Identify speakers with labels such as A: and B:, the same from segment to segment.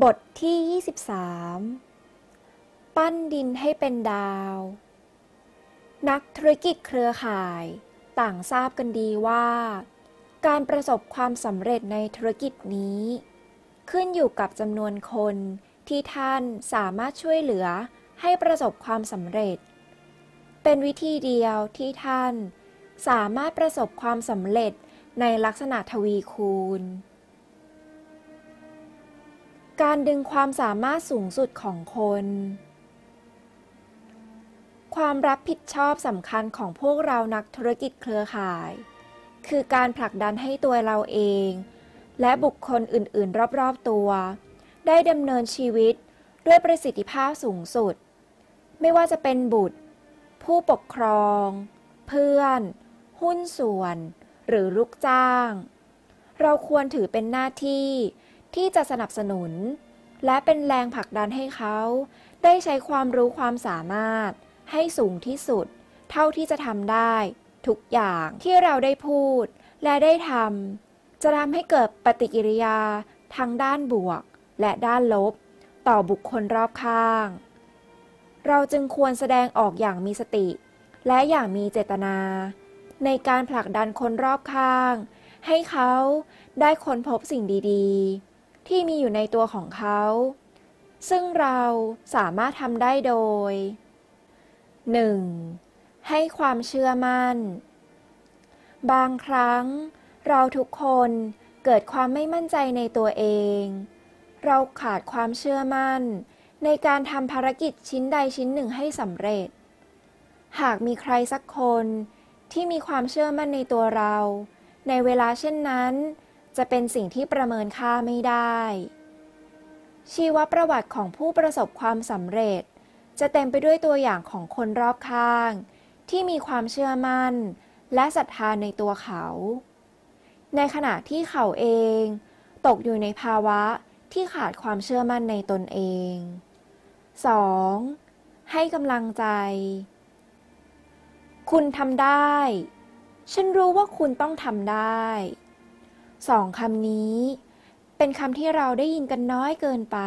A: บทที่ 23 ปั้นดินให้เป็นดาว นักธุรกิจเครือข่ายต่างทราบกันดีว่า การประสบความสำเร็จในธุรกิจนี้ ขึ้นอยู่กับจำนวนคนที่ท่านสามารถช่วยเหลือให้ประสบความสำเร็จ เป็นวิธีเดียวที่ท่านสามารถประสบความสำเร็จในลักษณะทวีคูณ การดึงความสามารถสูงสุดของคน ความรับผิดชอบสำคัญของพวกเรานักธุรกิจเครือข่าย คือการผลักดันให้ตัวเราเอง และบุคคลอื่นๆ รอบๆตัว ได้ดำเนินชีวิตด้วยประสิทธิภาพสูงสุด ไม่ว่าจะเป็นบุตร ผู้ปกครอง เพื่อน หุ้นส่วน หรือลูกจ้าง เราควรถือเป็นหน้าที่ ที่จะสนับสนุน และเป็นแรงผลักดันให้เขา ได้ใช้ความรู้ความสามารถ ให้สูงที่สุด เท่าที่จะทำได้ ทุกอย่างที่เราได้พูด และได้ทำจะทำให้เกิดปฏิกิริยาทั้งด้านบวก และด้านลบ ต่อบุคคลรอบข้าง เราจึงควรแสดงออกอย่างมีสติ และอย่างมีเจตนา ในการผลักดันคนรอบข้าง ให้เขาได้ค้นพบสิ่งดี ๆ ที่มีอยู่ในตัวของเขา ซึ่งเราสามารถทำได้โดย 1. ให้ความเชื่อมั่น บางครั้ง เราทุกคนเกิดความไม่มั่นใจในตัวเอง เราขาดความเชื่อมั่น ในการทำภารกิจชิ้นใดชิ้นหนึ่งให้สำเร็จ หากมีใครสักคนที่มีความเชื่อมั่นในตัวเรา ในเวลาเช่นนั้น จะเป็นสิ่งที่ประเมินค่าไม่ได้ ชีวประวัติของผู้ประสบความสำเร็จ จะเต็มไปด้วยตัวอย่างของคนรอบข้าง ที่มีความเชื่อมั่น และศรัทธาในตัวเขา ในขณะที่เขาเอง ตกอยู่ในภาวะที่ขาดความเชื่อมั่นในตนเอง 2. ให้กำลังใจ คุณทำได้ ฉันรู้ว่าคุณต้องทำได้ สองคำนี้ เป็นคำที่เราได้ยินกันน้อยเกินไป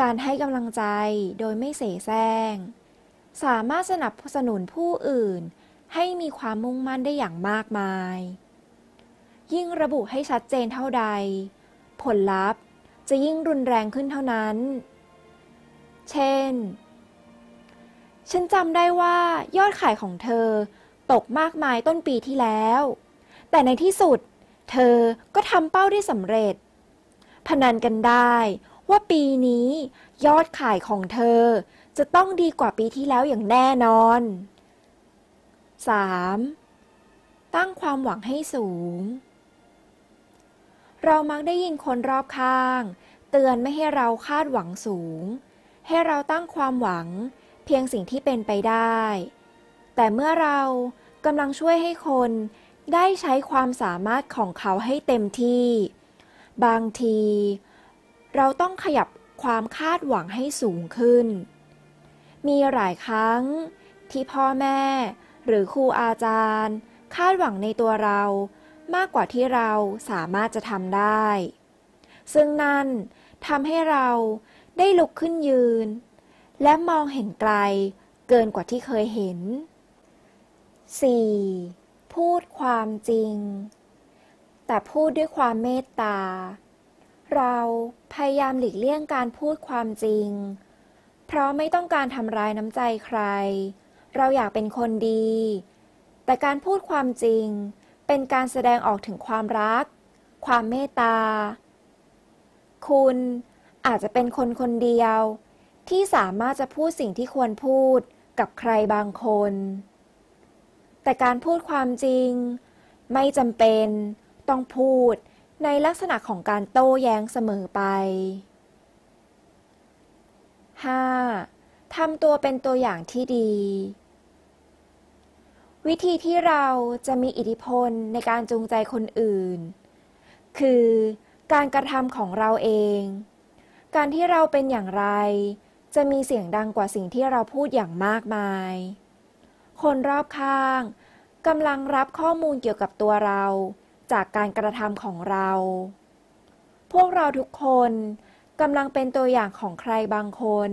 A: การให้กำลังใจโดยไม่เสแสร้ง สามารถสนับสนุนผู้อื่น ให้มีความมุ่งมั่นได้อย่างมากมาย ยิ่งระบุให้ชัดเจนเท่าใด ผลลัพธ์จะยิ่งรุนแรงขึ้นเท่านั้น เช่น ฉันจำได้ว่ายอดขายของเธอตกมากมายต้นปีที่แล้ว แต่ในที่สุด เธอก็ทำเป้าได้สำเร็จ พนันกันได้ว่าปีนี้ยอดขายของเธอจะต้องดีกว่าปีที่แล้วอย่างแน่นอน 3. ตั้งความหวังให้สูง เรามักได้ยินคนรอบข้าง เตือนไม่ให้เราคาดหวังสูง ให้เราตั้งความหวังเพียงสิ่งที่เป็นไปได้ แต่เมื่อเรากำลังช่วยให้คน ได้ใช้ความสามารถของเขาให้เต็มที่ บางที เราต้องขยับความคาดหวังให้สูงขึ้น มีหลายครั้งที่พ่อแม่ หรือครูอาจารย์ คาดหวังในตัวเรามากกว่าที่เราสามารถจะทำได้ ซึ่งนั่นทำให้เราได้ลุกขึ้นยืน และมองเห็นไกลเกินกว่าที่เคยเห็น 4. พูดความจริง แต่พูดด้วยความเมตตา เราพยายามหลีกเลี่ยงการพูดความจริง เพราะไม่ต้องการทำร้ายน้ำใจใคร เราอยากเป็นคนดี แต่การพูดความจริงเป็นการแสดงออกถึงความรัก ความเมตตา คุณอาจจะเป็นคนคนเดียว ที่สามารถจะพูดสิ่งที่ควรพูดกับใครบางคน แต่การพูดความจริง ไม่จำเป็น ต้องพูดในลักษณะของการโต้แย้งเสมอไป 5. ทำตัวเป็นตัวอย่างที่ดี วิธีที่เราจะมีอิทธิพลในการจูงใจคนอื่น คือการกระทำของเราเอง การที่เราเป็นอย่างไร จะมีเสียงดังกว่าสิ่งที่เราพูดอย่างมากมาย คนรอบข้างกำลังรับข้อมูลเกี่ยวกับตัวเรา จากการกระทำของเรา พวกเราทุกคนกำลังเป็นตัวอย่างของใครบางคน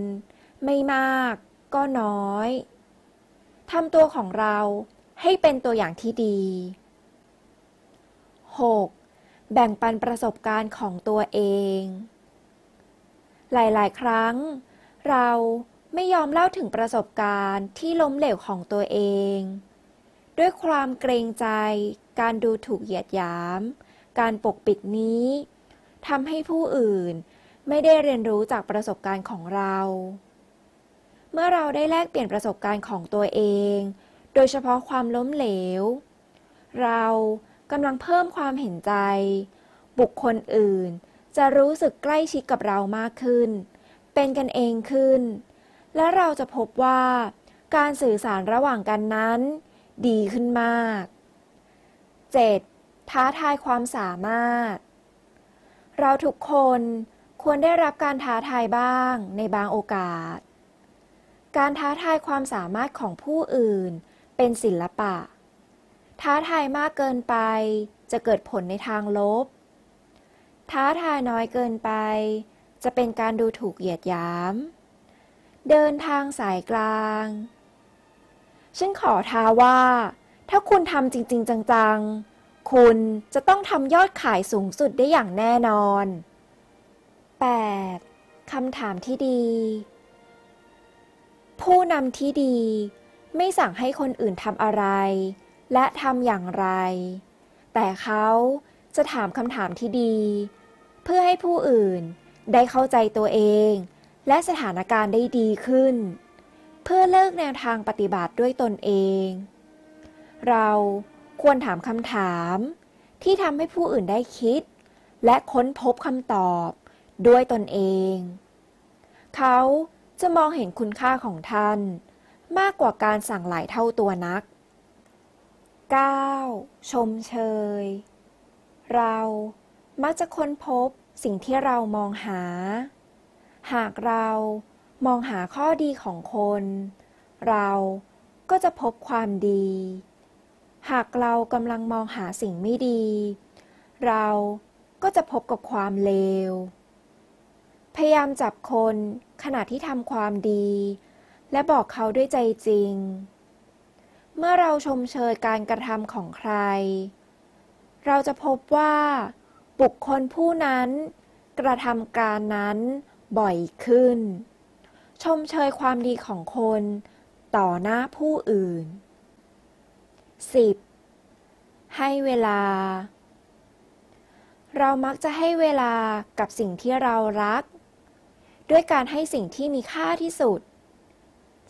A: ไม่มากก็น้อยทำตัวของเราให้เป็นตัวอย่างที่ดี 6. แบ่งปันประสบการณ์ของตัวเอง หลาย ๆ ครั้ง เรา ไม่ยอมเล่าถึงประสบการณ์ที่ล้มเหลวของตัวเอง ด้วยความเกรงใจ การดูถูกเหยียดหยาม การปกปิดนี้ทำให้ผู้อื่นไม่ได้เรียนรู้จากประสบการณ์ของเรา เมื่อเราได้แลกเปลี่ยนประสบการณ์ของตัวเอง โดยเฉพาะความล้มเหลว เรากำลังเพิ่มความเห็นใจ บุคคลอื่นจะรู้สึกใกล้ชิดกับเรามากขึ้น เป็นกันเองขึ้น และเราจะพบว่าการสื่อสารระหว่างกันนั้น ดีขึ้นมาก 7. ท้าทายความสามารถ เราทุกคนควรได้รับการท้าทายบ้างในบางโอกาส การท้าทายความสามารถของผู้อื่นเป็นศิลปะ ท้าทายมากเกินไปจะเกิดผลในทางลบ ท้าทายน้อยเกินไป จะเป็นการดูถูกเหยียดหยาม เดินทางสายกลาง ฉันขอท้าว่า ถ้าคุณทำจริง ๆ จัง ๆ คุณจะต้องทำยอดขายสูงสุดได้อย่างแน่นอน 8. คำถามที่ดี ผู้นำที่ดี ไม่สั่งให้คนอื่นทำอะไร และทำอย่างไร แต่เขาจะถามคำถามที่ดี เพื่อให้ผู้อื่นได้เข้าใจตัวเอง และสถานการณ์ได้ดีขึ้น เพื่อเลิกแนวทางปฏิบัติด้วยตนเอง เราควรถามคำถาม ที่ทำให้ผู้อื่นได้คิด และค้นพบคำตอบด้วยตนเอง เขาจะมองเห็นคุณค่าของท่าน มากกว่าการสั่งหลายเท่าตัวนัก 9. ชมเชย เรามักจะค้นพบสิ่งที่เรามองหา หากเรามองหาข้อดีของคน เราก็จะพบความดี หากเรากำลังมองหาสิ่งไม่ดี เราก็จะพบกับความเลว พยายามจับคนขณะที่ทำความดี และบอกเขาด้วยใจจริง เมื่อเราชมเชยการกระทำของใคร เราจะพบว่า บุคคลผู้นั้น กระทำการนั้น บ่อยขึ้น ชมเชยความดีของคน ต่อหน้าผู้อื่น 10. ให้เวลา เรามักจะให้เวลากับสิ่งที่เรารัก ด้วยการให้สิ่งที่มีค่าที่สุด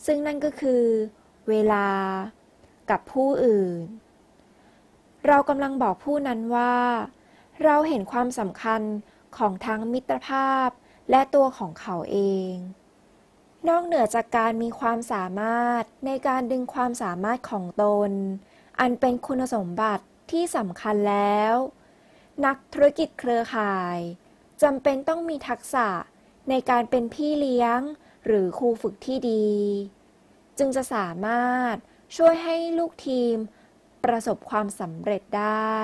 A: ซึ่งนั่นก็คือ เวลา กับผู้อื่น เรากำลังบอกผู้นั้นว่า เราเห็นความสำคัญของทั้งมิตรภาพ และตัวของเขาเอง นอกเหนือจากการมีความสามารถในการดึงความสามารถของตน อันเป็นคุณสมบัติที่สำคัญแล้ว นักธุรกิจเครือข่ายจำเป็นต้องมีทักษะในการเป็นพี่เลี้ยง หรือครูฝึกที่ดี จึงจะสามารถช่วยให้ลูกทีมประสบความสำเร็จได้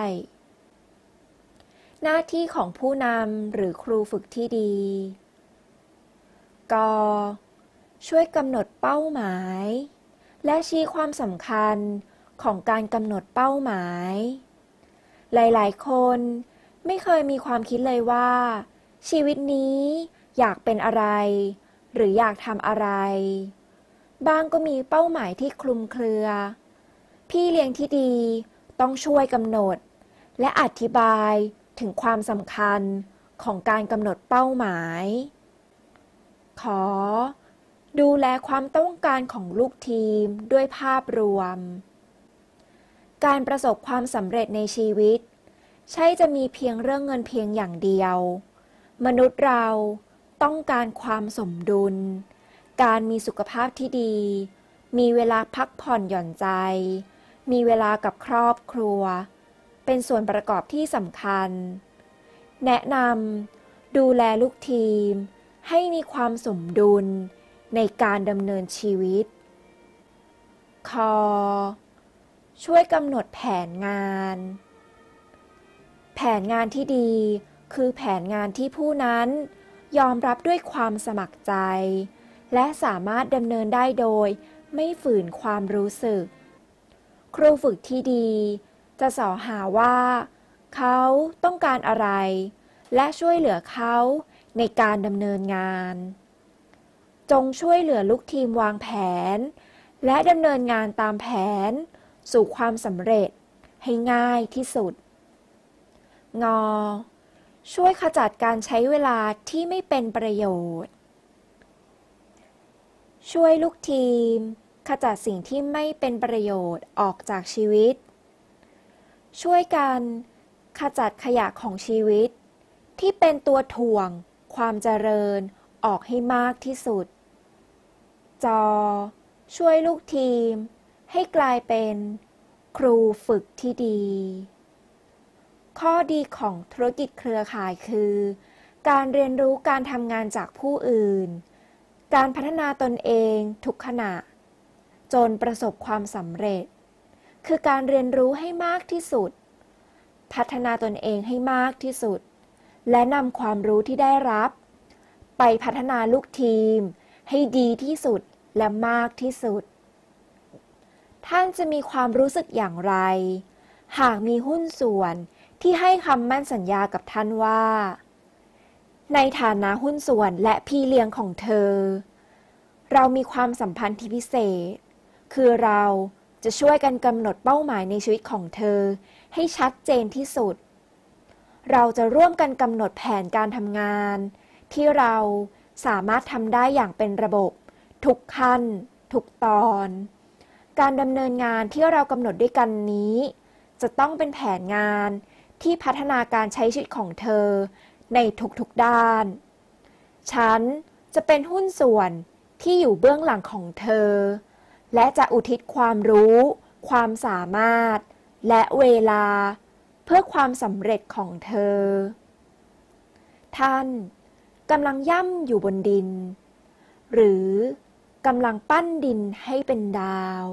A: หน้าที่ของผู้นำหรือครูฝึกที่ดี ก ช่วยกำหนดเป้าหมาย และชี้ความสำคัญของการกำหนดเป้าหมาย หลาย ๆ คนไม่เคยมีความคิดเลยว่า ชีวิตนี้อยากเป็นอะไร หรืออยากทำอะไร บางก็มีเป้าหมายที่คลุมเครือ พี่เลี้ยงที่ดีต้องช่วยกำหนด และอธิบาย ถึงความสำคัญของการกำหนดเป้าหมาย ขอ ดูแลความต้องการของลูกทีมด้วยภาพรวม การประสบความสำเร็จในชีวิต ใช่จะมีเพียงเรื่องเงินเพียงอย่างเดียว มนุษย์เราต้องการความสมดุล การมีสุขภาพที่ดี มีเวลาพักผ่อนหย่อนใจ มีเวลากับครอบครัว เป็นส่วนประกอบที่สำคัญ แนะนำดูแลลูกทีม ให้มีความสมดุลในการดำเนินชีวิต คอ ช่วยกำหนดแผนงาน แผนงานที่ดีคือแผนงานที่ผู้นั้นยอมรับด้วยความสมัครใจ และสามารถดำเนินได้โดยไม่ฝืนความรู้สึก ครูฝึกที่ดี จะสอหาว่า เขาต้องการอะไร และช่วยเหลือเขาในการดำเนินงาน จงช่วยเหลือลูกทีมวางแผน และดำเนินงานตามแผน สู่ความสำเร็จให้ง่ายที่สุด งอ ช่วยขจัดการใช้เวลาที่ไม่เป็นประโยชน์ ช่วยลูกทีม ขจัดสิ่งที่ไม่เป็นประโยชน์ออกจากชีวิต ช่วยกันขจัดขยะของชีวิต ที่เป็นตัวถ่วง ความเจริญออกให้มากที่สุด จอ ช่วยลูกทีม ให้กลายเป็น ครูฝึกที่ดี ข้อดีของธุรกิจเครือข่ายคือ การเรียนรู้การทำงานจากผู้อื่น การพัฒนาตนเองทุกขณะ จนประสบความสำเร็จ คือการเรียนรู้ให้มากที่สุด พัฒนาตนเองให้มากที่สุด และนำความรู้ที่ได้รับ ไปพัฒนาลูกทีม ให้ดีที่สุดและมากที่สุด ท่านจะมีความรู้สึกอย่างไร หากมีหุ้นส่วนที่ให้คำมั่นสัญญากับท่านว่า ในฐานะหุ้นส่วนและพี่เลี้ยงของเธอ เรามีความสัมพันธ์ที่พิเศษ คือเรา จะช่วยกันกำหนดเป้าหมายในชีวิตของเธอ ให้ชัดเจนที่สุด เราจะร่วมกันกำหนดแผนการทำงาน ที่เราสามารถทำได้อย่างเป็นระบบ ทุกขั้น ทุกตอน การดำเนินงานที่เรากำหนดด้วยกันนี้ จะต้องเป็นแผนงานที่พัฒนาการใช้ชีวิตของเธอ ในทุกๆด้าน ฉันจะเป็นหุ้นส่วนที่อยู่เบื้องหลังของเธอ และจะอุทิศความรู้ ความสามารถ และเวลา เพื่อความสำเร็จของเธอ ท่านกำลังย่ำอยู่บนดิน หรือกำลังปั้นดินให้เป็นดาว